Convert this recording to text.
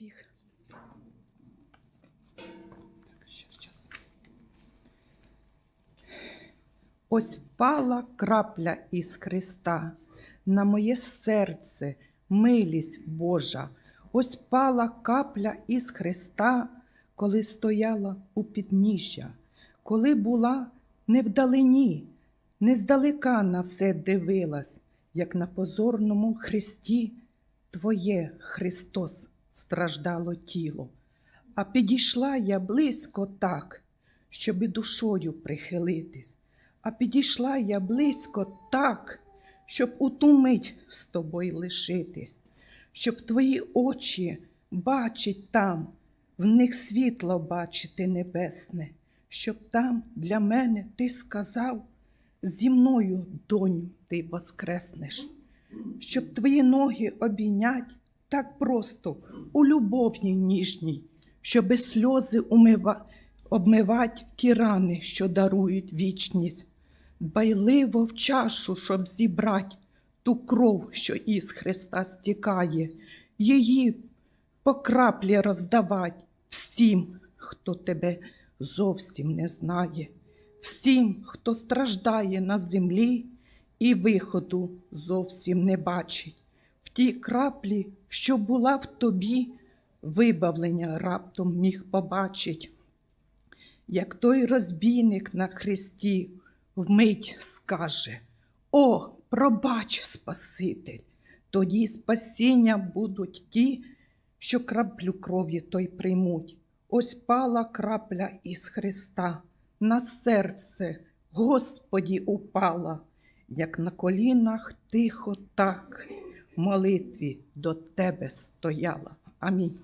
всіх. Ось впала крапля із Христа на моє серце, милість Божа. Ось впала капля із Христа, коли стояла у підніжжя, коли була не вдалині, не здалека на все дивилась, як на позорному хресті Твоє Христос страждало тіло. А підійшла я близько так, щоби душою прихилитись. А підійшла я близько так, щоб у ту мить з тобою лишитись, щоб твої очі бачить там, в них світло бачити небесне, щоб там для мене ти сказав, зі мною, доню, ти воскреснеш, щоб твої ноги обійнять так просто у любовній ніжній, щоби сльози умива... обмивать ті рани, що дарують вічність, дбайливо в чашу, щоб зібрать ту кров, що із Христа стікає, її по краплі роздавать всім, хто тебе зовсім не знає, всім, хто страждає на землі і виходу зовсім не бачить. В тій краплі, що була в тобі, вибавлення раптом міг побачить. Як той розбійник на хресті вмить скаже: О, пробач, Спаситель! Тоді спасіння будуть ті, що краплю крові той приймуть. Ось пала крапля із Христа, на серце, Господі упала, як на колінах тихо так молитві до Тебе стояла. Амінь.